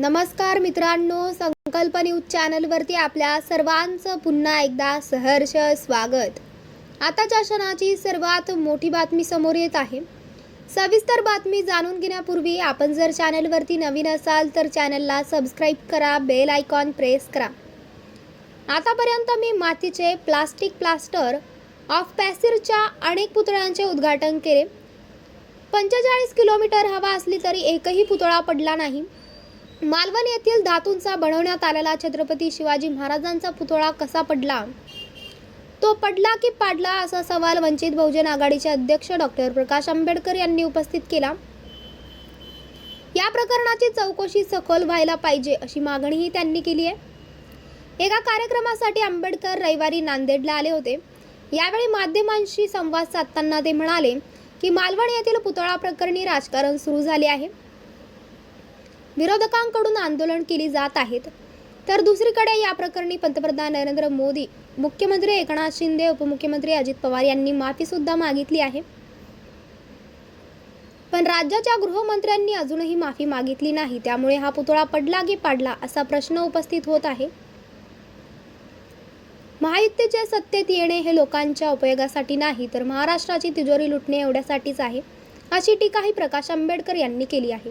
नमस्कार मित्रांनो संकल्प न्यूज चॅनलवरती आपल्या सर्वांचं पुन्हा एकदा सहर्ष स्वागत. आताच्या क्षणाची सर्वात मोठी बातमी समोर येत आहे. सविस्तर बातमी जाणून घेण्यापूर्वी आपण जर चॅनलवरती नवीन असाल तर चॅनलला सबस्क्राईब करा बेल आयकॉन प्रेस करा. आतापर्यंत मी मातीचे प्लास्टिक प्लास्टर ऑफ पॅसिरच्या अनेक पुतळ्यांचे उद्घाटन केले. पंचेचाळीस किलोमीटर हवा असली तरी एकही पुतळा पडला नाही. मालवण येथील धातूंचा बनवण्यात आलेला छत्रपती शिवाजी महाराजांचा पुतळा कसा पडला? तो पडला की पाडला असा सवाल वंचित बहुजन आघाडीचे अध्यक्ष डॉक्टर प्रकाश आंबेडकर यांनी उपस्थित केला. या प्रकरणाची चौकशी सखोल व्हायला पाहिजे अशी मागणीही त्यांनी केली आहे. एका कार्यक्रमासाठी आंबेडकर रविवारी नांदेडला आले होते. यावेळी माध्यमांशी संवाद साधताना ते म्हणाले की मालवण येथील पुतळा प्रकरणी राजकारण सुरू झाले आहे. विरोधकांकडून आंदोलन केली जात आहेत. तर दुसरीकडे या प्रकरणी पंतप्रधान नरेंद्र मोदी मुख्यमंत्री एकनाथ शिंदे उपमुख्यमंत्री अजित पवार यांनी माफी सुद्धा मागितली आहे. पण राज्याच्या गृहमंत्र्यांनी अजूनही माफी मागितली नाही. त्यामुळे हा पुतळा पडला की पाडला असा प्रश्न उपस्थित होत आहे. महायुतीचे सत्तेत येणे हे लोकांच्या उपयोगासाठी नाही तर महाराष्ट्राची तिजोरी लुटणे एवढ्यासाठीच आहे अशी टीकाही प्रकाश आंबेडकर यांनी केली आहे.